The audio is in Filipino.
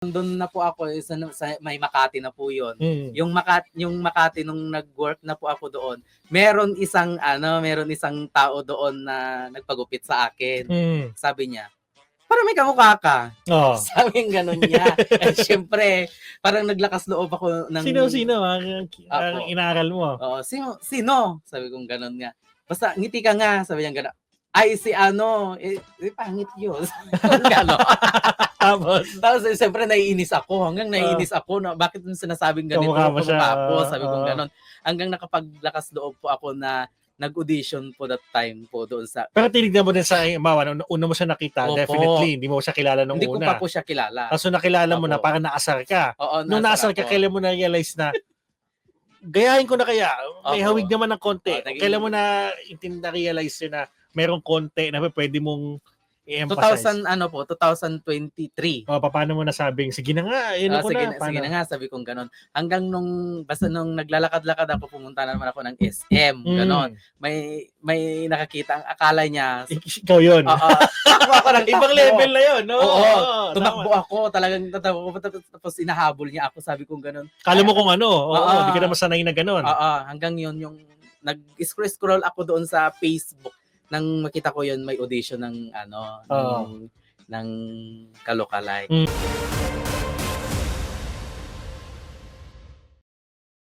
Doon na po ako eh, sa, sa may Makati na po 'yon. Mm. Yung Makati, yung Makati nung nag-work na po ako doon, meron isang ano, meron isang tao doon na nagpagupit sa akin. Mm. Sabi niya, parang may kamukha ka. Oh. Sabi ng ganun niya. At syempre, parang naglakas loob ako ng... Sino sino ang, ang Ako. inaral mo? Oo, sino? Sino? Sabi kong ganun nga. Basta ngiti ka nga, sabi niya gano'n. Ay, si ano, eh, eh pangit yun. Gano'n. Tapos, Tapos eh, siyempre naiinis ako. Hanggang naiinis ako na bakit yung sinasabing ganito Kamukha mo siya, ko. oo, Sabi kong oo. gano'n. Hanggang nakapaglakas loob po ako na nag-audition po that time po doon sa... pero tinignan mo din sa bawa, una, una mo siya nakita, Opo. definitely, hindi mo siya kilala nung hindi ko una. pa po siya kilala. Tapos nung nakilala mo na, Opo. parang naasar ka. Oo, Nung naasar ka, ako. kailan mo na-realize na, gayahin ko na kaya, may Opo. hawig naman ng konti. Oo, naging- Kailan mo na intindi na-realize yun na merong konti na pwede mong i-emphasize? 2000 ano po, 2023. O, paano mo nasabing, sige na nga, yun Ah, ko sige, na. paano? sige na nga, sabi kong ganon. Hanggang nung, basta nung naglalakad-lakad ako, pumunta na naman ako ng SM, Mm. ganon. May, may nakakita, ang akala niya, Ik- Ikaw yun. Oo, takbo ako ng Ibang level na yun, no? Oo, tama. Tumakbo ako, talagang tatakbo ako, tapos, inahabol niya ako, sabi kong ganon. Kala mo kung ano, oo, Oo. hindi ka na masanay na ganun. Oo, hanggang yun, yung nag-scroll ako doon sa Facebook, nang makita ko yun, may audition ng, ano, ng, Oo. ng Kalokalay. Mm.